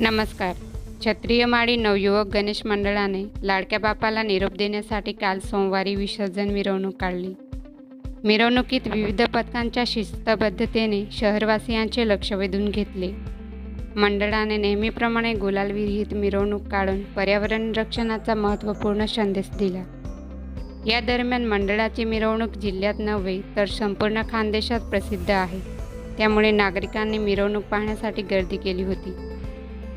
नमस्कार. क्षत्रिय माळी नवयुवक गणेश मंडळाने लाडक्या बापाला निरोप देण्यासाठी काल सोमवारी विसर्जन मिरवणूक काढली. मिरवणुकीत विविध पथकांच्या शिस्तबद्धतेने शहरवासियांचे लक्ष वेधून घेतले. मंडळाने नेहमीप्रमाणे गुलालविरहित मिरवणूक काढून पर्यावरण रक्षणाचा महत्त्वपूर्ण संदेश दिला. या दरम्यान मंडळाची मिरवणूक जिल्ह्यात नव्हे तर संपूर्ण खानदेशात प्रसिद्ध आहे. त्यामुळे नागरिकांनी मिरवणूक पाहण्यासाठी गर्दी केली होती.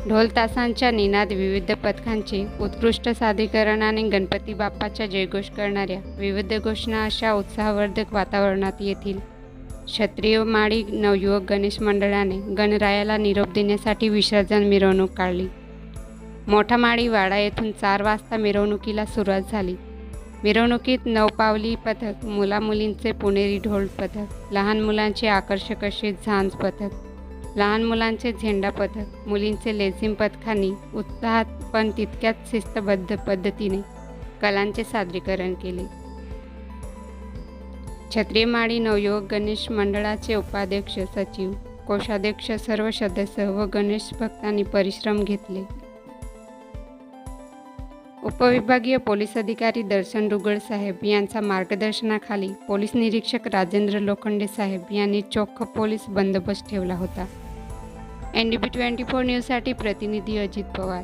ढोल तासांच्या निनाद विविध पथकांचे उत्कृष्ट सादरीकरण आणि गणपती बाप्पाच्या जयघोष करणाऱ्या विविध घोषणा अशा उत्साहवर्धक वातावरणात येथील क्षत्रिय माळी नवयुवक गणेश मंडळाने गणरायाला निरोप देण्यासाठी विसर्जन मिरवणूक काढली. मोठा माळी वाडा येथून चार वाजता मिरवणुकीला सुरुवात झाली. मिरवणुकीत नवपावली पथक मुलामुलींचे पुणेरी ढोल पथक लहान मुलांचे आकर्षक असे झांज पथक लहान मुलांचे झेंडा पथक मुलींचे लेझिम पथकांनी उत्साहात पण तितक्याच शिस्तबद्ध पद्धतीने कलांचे सादरीकरण केले. क्षत्रिय माळी नवयुवक गणेश मंडळाचे उपाध्यक्ष सचिव कोषाध्यक्ष सर्व सदस्य व गणेश भक्तांनी परिश्रम घेतले. उपविभागीय पोलीस अधिकारी दर्शन रुगळ साहेब यांच्या मार्गदर्शनाखाली पोलीस निरीक्षक राजेंद्र लोखंडे साहेब यांनी चोख पोलीस बंदोबस्त ठेवला होता. N D B twenty four न्यूजसाठी प्रतिनिधी अजित पवार.